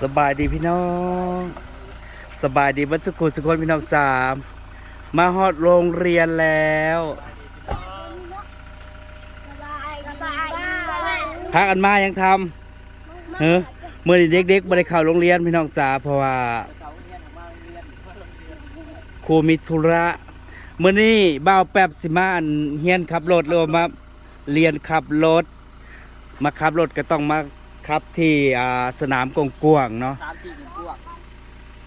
สบายดีพี่น้อง สบายดีบัดสุขุสุคนพี่น้องจ๋ามาฮอดโรงเรียนแล้วพากันมายังทำเฮ้อเมื่อนี้เด็กๆบ่ได้เข้าโรงเรียนพี่น้องจ๋าเพราะว่าครูมีธุระเมื่อนี้บ่าวแป๊บสิมาอันเฮียนขับรถหรือว่ามาเรียนขับรถ มาขับรถก็ต้องมา ขับที่อ่าสนามกงกวางๆเนาะสามสี่หนึ่งพวก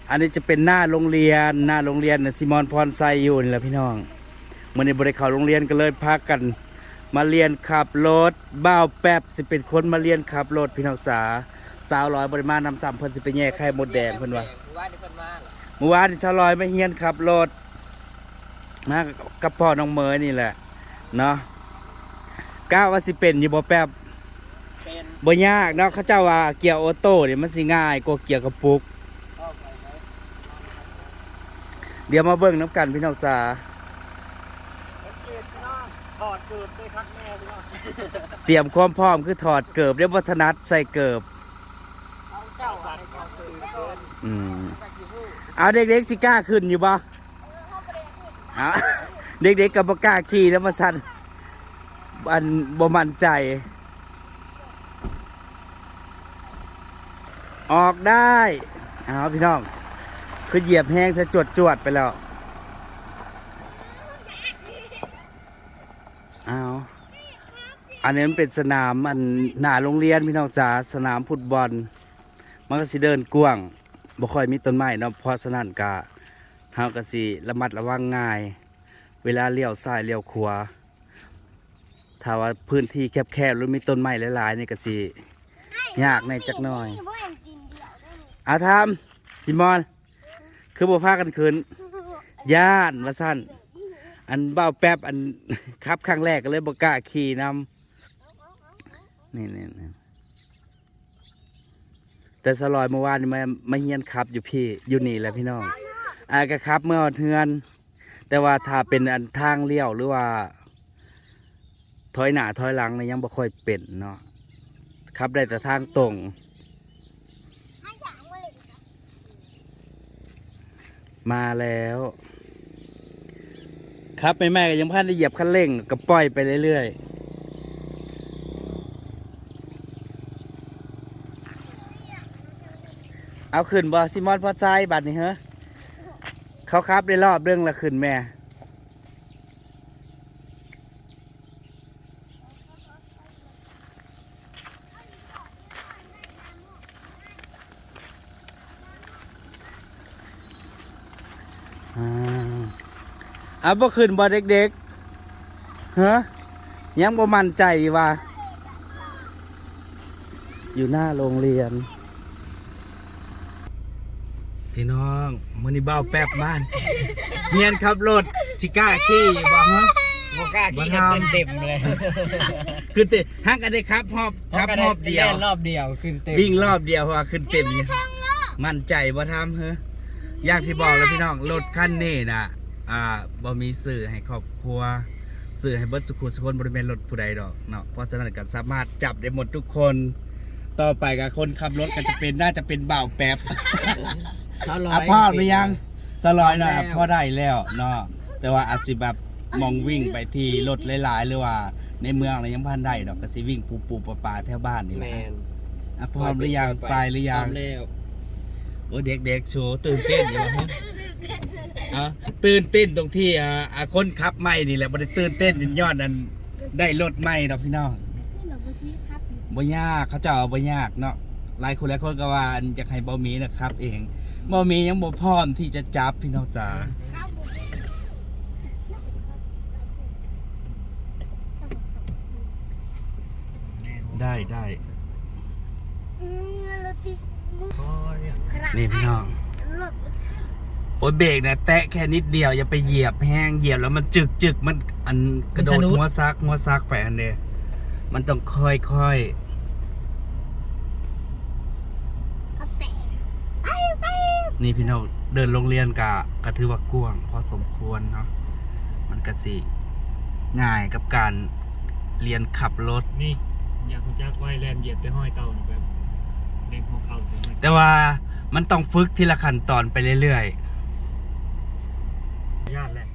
อันนี้จะเป็นหน้าโรงเรียนหน้าโรงเรียนน่ะซิมอนพรไซอยู่นี่แหละพี่น้องเมื่อนี้บริเข้าโรงเรียนก็เลยพากัน มาเรียนขับรถบ้าวแป๊บสิเป็นคนมาเรียนขับรถพี่น้องจ๋าสาวร้อยบริมาณนำสามเพิ่นสิไปแย่ไข่มดแดงเพิ่นว่าว่านี่เพิ่นมาเหรอเมื่อวานนี่สาวร้อยมาเฮียนขับรถมากับพ่อน้องเมยนี่แหละเนาะก้าวว่าสิเป็นอยู่บ่แป๊บเป็น บ่ยากเนาะเขาเจ้าว่าเกียร์ออโต้เนี่ยมันสิง่ายกว่าเกียร์กระปุกเข้าไปไหมเดี๋ยวมาเบิ่งน้ำกันพี่น้องจ๋าเอ็ดพี่น้องถอดเกือบใส่คักแม่พี่น้องเตรียมความพร้อมคือถอดเกิบเรียกวัฒนัดใส่เกิบเอาเจ้าสันเอาเกือบเกินอืมสักกี่ผู้เอาเด็กๆสิกล้าขึ้นอยู่บ่เอาเด็กๆกับบ่กล้าขี่แล้วมาสั่นอันบ่มั่นใจ ออกได้เอาพี่น้อง คือเหยียบแห้งจะจวดจวดไปแล้วเอาอันนี้มันเป็นสนามอันหนาโรงเรียนพี่น้องจ๋าสนามฟุตบอล มันก็สิเดินกว้างบ่ค่อยมีต้นไม้เนาะเพราะฉะนั้นก็เฮาก็สิระมัดระวังง่าย เวลาเลี้ยวซ้ายเลี้ยวขวาถ้าว่าพื้นที่แคบๆหรือมีต้นไม้หลายๆนี่ก็สิยากในจักหน่อย อาทามซิมอน คือบ่พากันขึ้นย่านว่าซั่นอันเบ้าแป๊บอันขับครั้งแรกก็เลยบ่กล้าขี่นำนี่นี่ๆแต่สลอยเมื่อวานนี่มามาเฮียนขับอยู่พี่อยู่นี่แหละพี่น้องอ่าก็ขับเมื่อวันเทือน แต่ว่าถ้าเป็นอันทางเลี้ยวหรือว่า ถอยหน้าถอยหลังเนี่ยยังบ่ค่อยเป็นเนาะขับได้แต่ทางตรง มาแล้ว ครับแม่แม่ก็ยังพันได้เหยียบคันเร่งก็ปล่อยไปเรื่อยๆ เอาขึ้นบอซิมอนพอใจบัดนี้เหรอเขาครับได้รอบเรื่องละขึ้นแม่ เอาบ่ขึ้นบ่เด็กๆฮะยังบ่มั่นใจว่า อยู่หน้าโรงเรียน พี่น้องมื้อนี้เบ้าแป๊บบ้านเฮียนขับรถชิก้าขี่บ่ฮะ โมกล้าที่บ่จะทำขึ้นเต็มเลยคือติฮักกันได้ครับรอบครับรอบเดียว ล่นรอบเดียวขึ้นเต็มวิ่งรอบเดียวเพราะว่าขึ้นเต็มนี่มั่นใจบ่ทำเฮ้ออย่างที่บอกแล้วพี่น้องรถคันนี้นะ อ่าบ่มีสื่อให้ครอบครัวสื่อให้เบิดสุขุสุคนบริเวณรถผู้ใดดอกเนาะเพราะฉะนั้นก็สามารถจับได้หมดทุกคน ต่อไปกับคนขับรถก็จะเป็นน่าจะเป็นบ่าวแป๊บเขาร้อะยพ่อหรือยังสลอยหน่อยแล้วพ่อได้แล้วเนาะแต่ว่าอาจจะแบบมองวิ่งไปที่รถหลายๆ หรือว่า ในเมืองอะไรยังพันได้ดอกก็สิวิ่งปูปูปลาปลาแถวบ้านนี่แหแมละนอะพร้อมหรือยังไปหรือยัง พร้อมแล้วโอ้เด็กๆโชว์ตื่นเต้นอยู่นะอะตื่นเต้นตรงที่อ่าอ่าคนขับไม่นี่แหละบ่ได้ตื่นเต้นยอดนั้นได้รถใหม่ดอกพี่น้องบ่ยากเขาเจะเอาบ่ยากเนาะหลายคนหลายคนก็ว่าอันอยากให้บ่มีนะครับ เองบ่มียังบ่พร้อมที่จะจับพี่น้องจ๋าได้ได้ นี่พี่น้อง โอ้ยเบรกนะแตะแค่นิดเดียว อย่าไปเหยียบแห้งเหยียบแล้วมันจึกจึกมันอันกระโดดหัวซักหัวซักไปอันเดียมันต้องค่อยค่อยนี่พี่น้องเดินโรงเรียนกะก็ถือว่ากว้างพอสมควรเนาะมันก็สิง่ายกับการเรียนขับรถนี่อยากคุณจักไว้แลนเหยียบแต่ห้อยเก่านี่แบบเด็กพวกเขาใช่ไหมแต่ว่า มันต้องฝึกทีละขั้นตอนไปเรื่อยญาติแหละ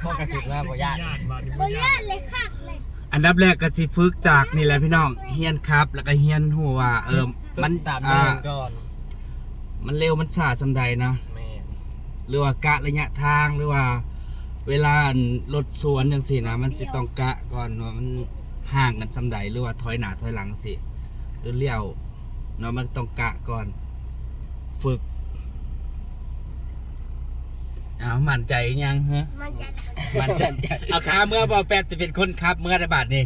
เขาก็คิดว่าบ่ญาติญาติบ้านนี้บ่บ่ยาญาดติเลยคักเลยๆอันดับแรกก็สิฝึกจากนี่แหละพี่น้องเฮียนครับ แล้วก็เฮียนหัวว่าเออมันตามอ่าเดินก่อน มันเร็วมันช้าจำใดนะแม่นหรือว่ากะระยะทางหรือว่า เวลารถสวนจังซี่นะมันสิต้องกะก่อนว่ามันห่างกันจำใดหรือว่าถอยหน้าถอยหลังสิหรือเลี้ยว เนาะมันต้องกะก่อน ฝึกเอามั่นใจยังฮะมันจะมันจะเอาขาเมื่อบอแปดจะเป็นคนขับเมื่อระบาดนี่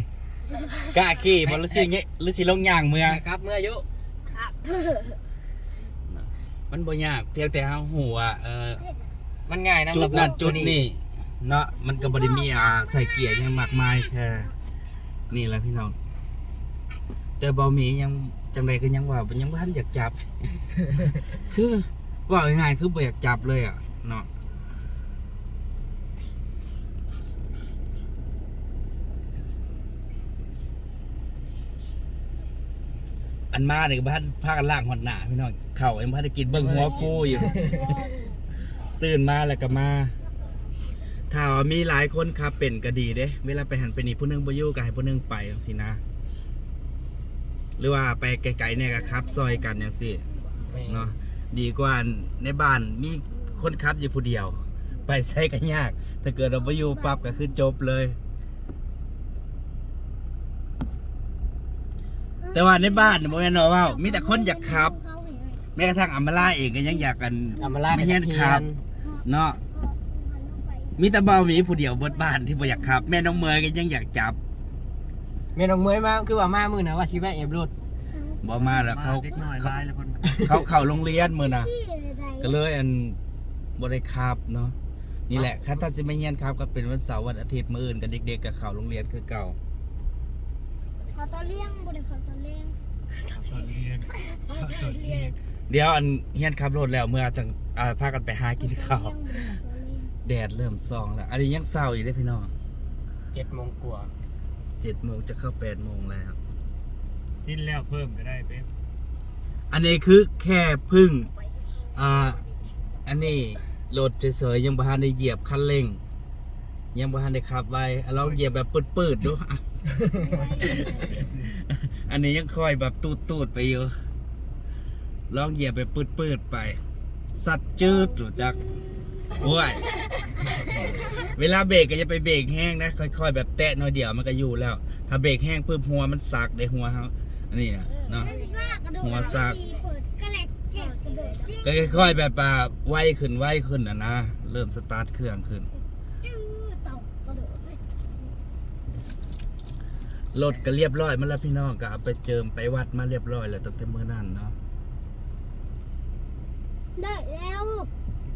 กล้าขี่บอลสิเงี้ยหรือสิลงย่างเมื่อครับ เมื่ออายุครับ มันบ่ยากเพียงแต่เฮาหัวาเออมันง่ายนะจุดระบบนั่นจุดตัวนี่เนาะมันก็บ่ได้มีอ่าใส่เกียร์หยังมากมายแค่นี่แหละพี่น้อง แต่บ่มียังจังใดก็ยังว่ายังบ่ทันอยากจับ คือว่าง่ายๆคือบ่อยากจับเลยอะเนาะอันมาเนี่ยก็บ้านพากันล่างหอดหนาพี่น้องเข่าเอ็มพาได้กินเบิ้งหัวฟูอยู่ ตื่นมาแล้วก็มาถ้าว่ามีหลายคนขับเป็นก็ดีเด้ เวลาไปหันไปนี่ผู้หนึงบ่อยู่ก็ให้ผู้หนึงไปจังซี่นะห รือว่าไปไกลๆเนี่ยก็ขับ ซอยกันจังซี่แม่นเนาะดีกว่าในบ้านมีคนขับอยู่ผู้เดียว ไปใช้กันยาก ถ้าเกิดเราไปอยู่ปั๊บก็คือจบเลย แต่ว่าในบ้านเนี่ยบ่แม่นว่าเว้ามีแต่คนอยากขับ แม้กระทั่งอัมมาล่าเองก็ยังอยากกันเอามาลาดไม่เฮียนขับเนาะมีแต่เบาหมีผู้เดียวบนบ้านที่บ่อยากขับ แม่น้องเมยก็ยังอยากจับ แม่น้องเมยมาคือว่ามามื้อนะว่าสิแวะเอฟรถบ่มาแล้วเขาเด็กน้อยเขาร้ายแล้วคนเขาเข้าโรงเรียนมื้อน่ะก็เลยอันบริคาบเนาะนี่แหละคันถ้าจะไม่เฮียนครับก็เป็นวันเสาร์วันอาทิตย์มื้ออื่นกับเด็กๆกับเขาโรงเรียนคือเก่าเขาตอนเลี้ยงบนเขาตอนเลี้ยงชวนเรียนเขาตอนเลี้ยงเดี๋ยวอันเฮียนขับรถแล้วเมื่อจังอ่าพากันไปหากินข้าวแดดเริ่มส่องแล้วอันนี้ยังเศร้าอยู่เด้อพี่น้อง7โมงกว่า เจ็ดโมงจะเข้าแปดโมงแล้ว สิ้นแล้วเพิ่มก็ได้เป๊ะอันนี้คือแค่พึ่ง อ่า อันนี้รถเฉยๆยังบ่ทันได้เหยียบคันเร่ง ยังบ่ทันได้ขับไว้อะลองเหยียบแบบปืดๆดูอะอันนี้ยังคอยแบบตูดตูดๆไปอยู่ลองเหยียบไปปืดปืดๆไป สัตว์จืดหรือจัก โอ้ยเวลาเบรกก็จะไปเบรกแห้งนะ ค่อยๆ แบบแตะหน่อยเดียวมันก็อยู่แล้ว ถ้าเบรกแห้งปุ๊บหัวมันสักได้หัวเขาอันนี้นะเนาะ หัวซากเปิดก็แหลกแฉกกระโดดจิ้งก็ค่อยๆ แบบอ่าไวขึ้นไวขึ้นอะนะ เริ่มสตาร์ทเครื่องขึ้นจื้อเต่ากระโดดเลยรถก็เรียบร้อยมาแล้วพี่น้องก็เอาไปเจิมไปวัดมาเรียบร้อยแล้วตั้งแต่เมื่อนั้นเนาะ ได้แล้ว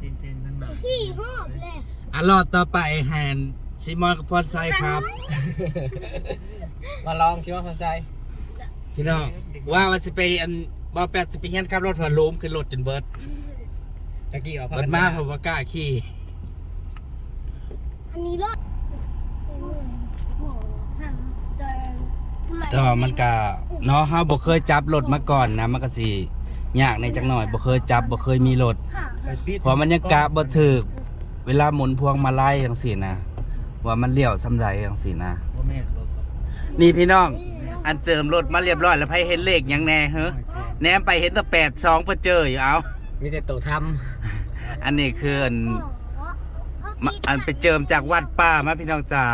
สิเต้นๆทั้งนั้นขี่หอบเลยอะรอบต่อไปแฮนซิมอนกับพรไซครับ มาลองคิดว่าเขาใส่พี่น้องว่าว่าสิไปอันบ่แปดสิไปเฮียนขับรถหัวโลมขึ้นรถจนเบิดตะกี้ว่าพาเบิกัดนมาผมว่ากล้าขี่อันนี้รถโอ้โหห่างเดินทำไมแต่ว่ามันก็เนาะเฮาบ่เคยจับรถมาก่อนนะมันก็สิยากในจักหน่อยบ่เคยจับบ่เคยมีรถห่างไปปิด เพราะมันยังกะบ่ถึกเวลาหมุนพวงมาลัยจังซี่นะว่ามันเลี้ยวสำใดจังซี่นะบ่แม่นรถนี่พี่น้อง อันเจิมรถมาเรียบร้อยแล้วไผเห็นเลขหยังแน่เฮ้อแหนมไปเห็นแต่82เพิ่นเจออยู่เอา มีแต่ตัวทอันนี้คืออันโอ้โหเขามาตีอันไปเจิมจากวัดป่ามาพี่น้องจ๋า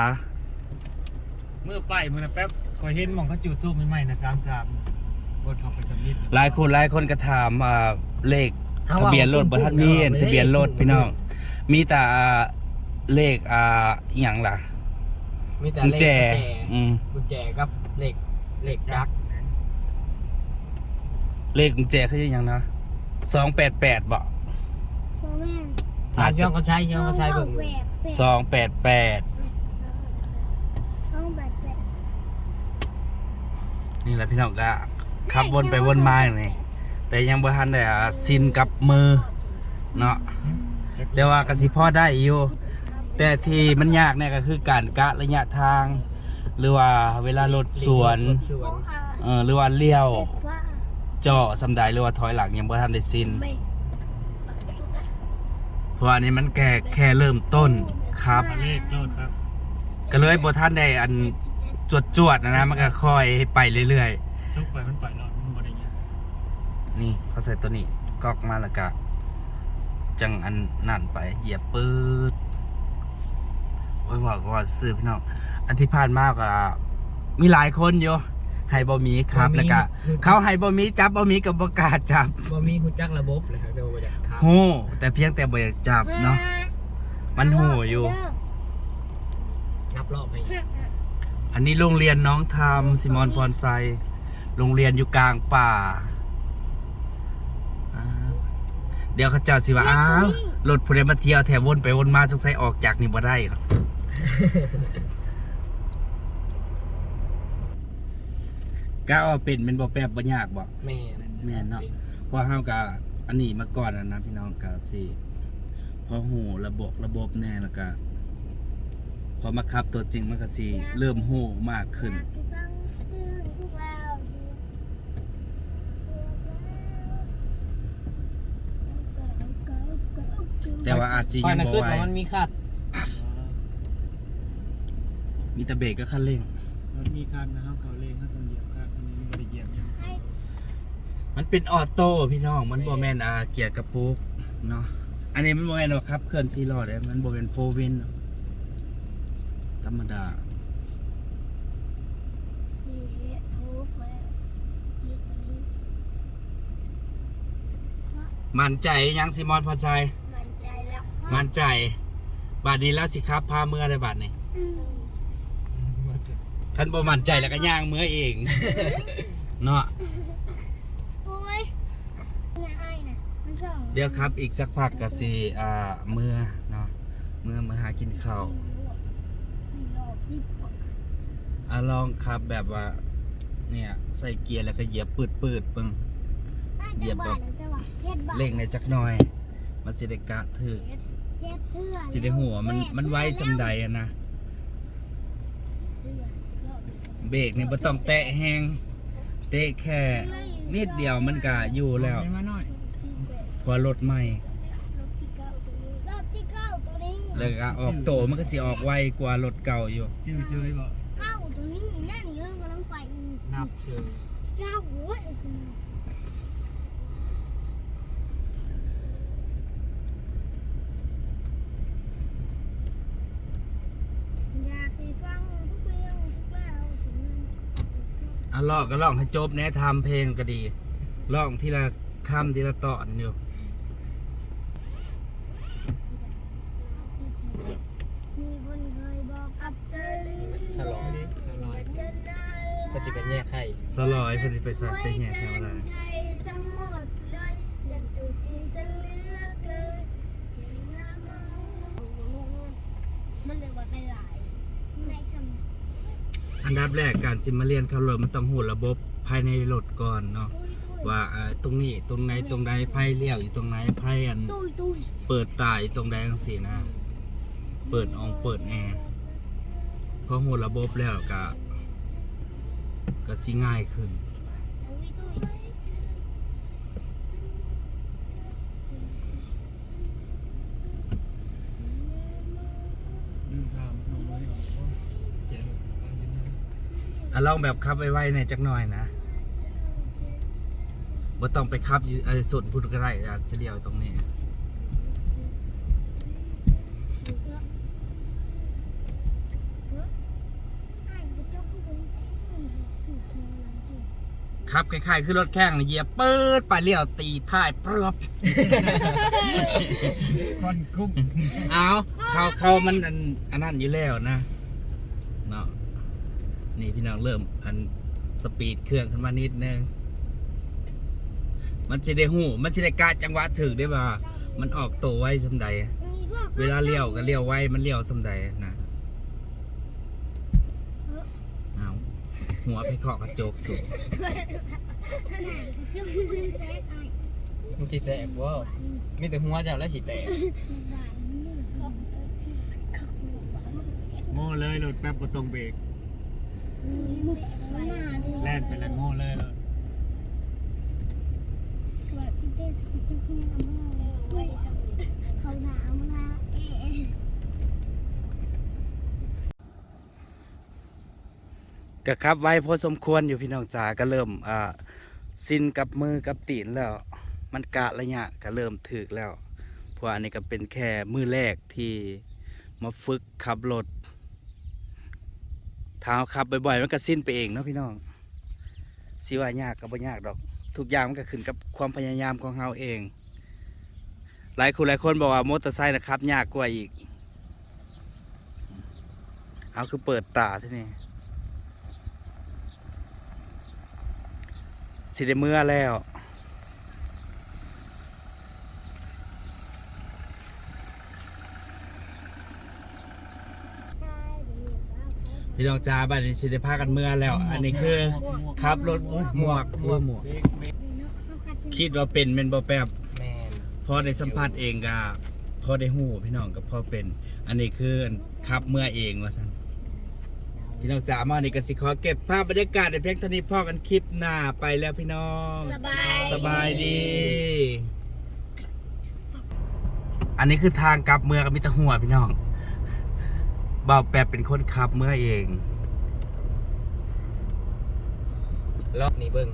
เมื่อไปมื้อนะแป๊บก็เห็นหม่องเขาจุดธูปใหม่ๆนะ33บนเขาไปทำมิดหลายคนหลายคนก็ถามอ่าเลขำ ทะเบียนรถบ่ทันมีเห็นทะเบียนรถพี่น้อง มีแต่อ่าเลขอ่าอหย่างล่ะมีแต่กุญเลขแจกุญแจอืมกุญแจกับเหล็กเหล็กจักรเลขกุญแจคืออหย่างนะสองแปดแปดบ่โอ้แม่อ่าช่องเขาใช้ช่องเขาใช้เบิ่งแหวกแหวกสองแปดแปดช่องแหวกแหวกนี่แหละพี่น้องก็ขับวนไปวนมาอย่างนี้ แต่ยังบ่ทันได้อ่าซินกับมือเนาะแต่ว่าก็สิพอได้อยู่ แต่ที่มันยากเนี่ยก็คือการกะระยะทาง หรือว่าเวลารถสวนรถสวนอเออหรือว่าเลี้ยวเด็กว่าเจาะสำใดหรือว่าถอยหลังยังบ่ทันได้สิ้นไม่เพราะอันนี้มันแค่แค่เริ่มต้นครับมาเลขโลดครับ ก็เลยบ่ทันได้อันจวดๆนะนะมันก็ค่อยไปเรื่อยซุกไปมันไปรอดมันบ่ได้ยินๆ นี่เขาใส่ตัวนี้กอกมาแล้วก็จังอันนั่นไป เหยียบปืดโอ้ยว่าก็ว่าซื้อพี่น้อง อันที่ผ่านมาก็มีหลายคนอยู่ให้บ่มีครับแล้วก็เขาให้บ่มีจับบ่มีก็บ่กล้าจับบ่มีฮู้จักระบบเลยครับเดี๋ยวบ่อยากถามฮู้แต่เพียงแต่บ่อยากจับเนาะมันฮู้อยู่นับรอบให้อันนี้โรงเรียนน้องทามซิมอนพรไซโรงเรียนอยู่กลางป่าอ่า เดี๋ยวเขาเจ้าสิว่าอ้าวรถผู้ใดมาเที่ยวแถววนไปวนมาสงสัยออกจากนี่บ่ได้ครับก้าเอาเป็นเป็นบ่แป๊บบ่ยากบ่แม่แม่นเนาะเพราะเฮาก็อันนี้มาก่อนนะนะพี่น้องก็สิพอหูระบบระบบแน่แล้วก็พอมาขับตัวจริงมันก็สิเริ่มหูมากขึ้น แต่ว่าอาจจะปยังน่ะบ่คือไหวว่ามันมีคาดมีแต่เบรกก็คันเร่งมันมีคันนะครับเขาเลขเขาต้องเหยียบครับอันนี้มันบ่ได้เหยียบหยังมันเป็นออโต้พี่น้อง มันบ่แม่นอ่าเกียร์กระปุกเนาะ อันนี้มันบ่แม่นว่าขับเคลื่อน4ล้อเด้มันบ่เป็นโฟวินธรรมดา มั่นใจยังซิมอนพอใจ มั่นใจบาดนี้แล้วสิครับพาเมื่อได้บาดนี้คันบ่มั่นใจแล้วก็ย่างเมื่อเองเนาะเดี๋ยวครับอีกสักพักก็สิอ่าเมื่อเนาะเมื่อมาหากินข้าวอะลองขับแบบว่า เนี่ย ใส่เกียร์แล้วก็เหยียบปืดปืดๆเบิ่งเร่งในอยจักหน่อย มันสิได้กะถือ สิได้หัวามันมันไวสำใดอะนะเบรกนี่บ่ต้องแตะแฮงเตะแค่นิดเดียวมันก็อยู่แล้วเอามาหน่อยพอรถใหม่รถที่เก้าตัวนี้รถที่เก้าตัวนี้แล้วก็ออกโตมันก็สิออกไวกว่ารถเก่าอยู่จื้อเชยบ่เก้าตัวนี้นั่นนี่เรื่องกำลังไปนับเชยเก้าหัวเลยคุณอยากให้ฟังทุกเรื่องทุกราวถึงมัน อะลองก็ลองให้จบแน่ทำเพลงก็ดีลองทีละคำทีละตอนอยู่มีคนเคยบอกกับเธอหรือฉลองนี่อร่อยเธอน่ารักก็จะเป็นแยกไข่สลอยเพิ่นสิไปใส่ไปแห่แค่อะไรใจจะหมดเลยจะถูกที่ฉันเหลือเกินเสียงน้ำมันมันเลยว่าไปหลายในสมอง อันดับแรกการสิมาเรียนขับรถมันต้องหูระบบภายในรถก่อนเนาะตุ้ยตุ้ยว่าเอ่อตรงนี้ตรงไหนตรงใดไพ่เลี้ยวอยู่ตรงไหนไพ่อันตุ้ยตุ้ยเปิดตาอยู่ตรงใดจังซี่นะ เปิดอองเปิดแอร์พอหูระบบแล้วก็ก็สิง่ายขึ้น ตุ้ยตุ้ย ลืมทำน้องไว้ก่อนโอ้ยเจ๋งฟังอยู่นะ อะลองแบบขับไวๆในอยจักหน่อยนะบ่ต้องไปขับอยู่เอ่อสุดพุทธก็ได้อาจจะเลี้ยวตรงนี้ ครับคล้ายๆคือรถแข่งน่ะเหยียบเปิดไปเลี้ยวตีท้ายเปรือบคอนคุ้มเอาเขาเขามันอันอันนั้นอยู่แล้วนะเนาะ นี่พี่น้องเริ่มอันสปีดเครื่องขึ้นมานิดนึง มันจะได้หูมันจะได้กะจังหวะถึกได้ว่ามันออกตัวไว้สำใด เวลาเลี้ยวก็เลี้ยวไว้มันเลี้ยวสำใดนะเอาหัวไปเคาะกระจกสูงมันสิแตกบ่มีแต่หัวเจ้าแล้วสิแตกโง่เลยรถแป๊บบ่ตรงเบรก เหน้าดิแล่นไปแล้วโง่เลยแล้วแบบพี่เต้เขาจะเพื่อนอามาเลยเขาหนาวมาเอ๊ะก็ครับไว้พอสมควรอยู่พี่น้องจ๋าก็เริ่มอ่าสิ้นกับมือกับตีนแล้ว มันกะระยะก็เริ่มถึกแล้วเพราะอันนี้ก็เป็นแค่มือแรกที่มาฝึกขับรถ เท้าขับบ่อยๆมันก็สิ้นไปเองเนาะพี่น้องสิว่ายากก็บ่ยากดอก ทุกอย่างมันก็ขึ้นกับความพยายามของเราเอง หลายคนหลายคนบอกว่ามอเตอร์ไซค์นะครับ ยากกว่าอีกเอาคือเปิดตาที่นี่สิได้เมื่อแล้ว ใช่เดี๋ยวว่าเขา พี่น้องจ้าบัดนี้สิได้พากันเมื่อแล้ว อันนี้คือขับรถโอ้ยหมวกโอ้ยหมวกเบรกเบรกเนาะเขาคัดจนคิดว่าเป็นเป็นบ่แป๊บแม่นพอได้สัมผัสเองก็พอได้หู้พี่น้องก็พอเป็น อันนี้คือขับเมื่อเองว่าซั่นพี่น้องจ๋ามานี่ก็สิขอเก็บภาพบรรยากาศในเพียงเท่านี้พอกันคลิปหน้าไปแล้วพี่น้อง สบายสบายดี อันนี้คือทางกลับเมืองกับมิตรหัวพี่น้อง บ่าวแปบเป็นคนขับเมื่อเอง รอบนี้เบิ้ง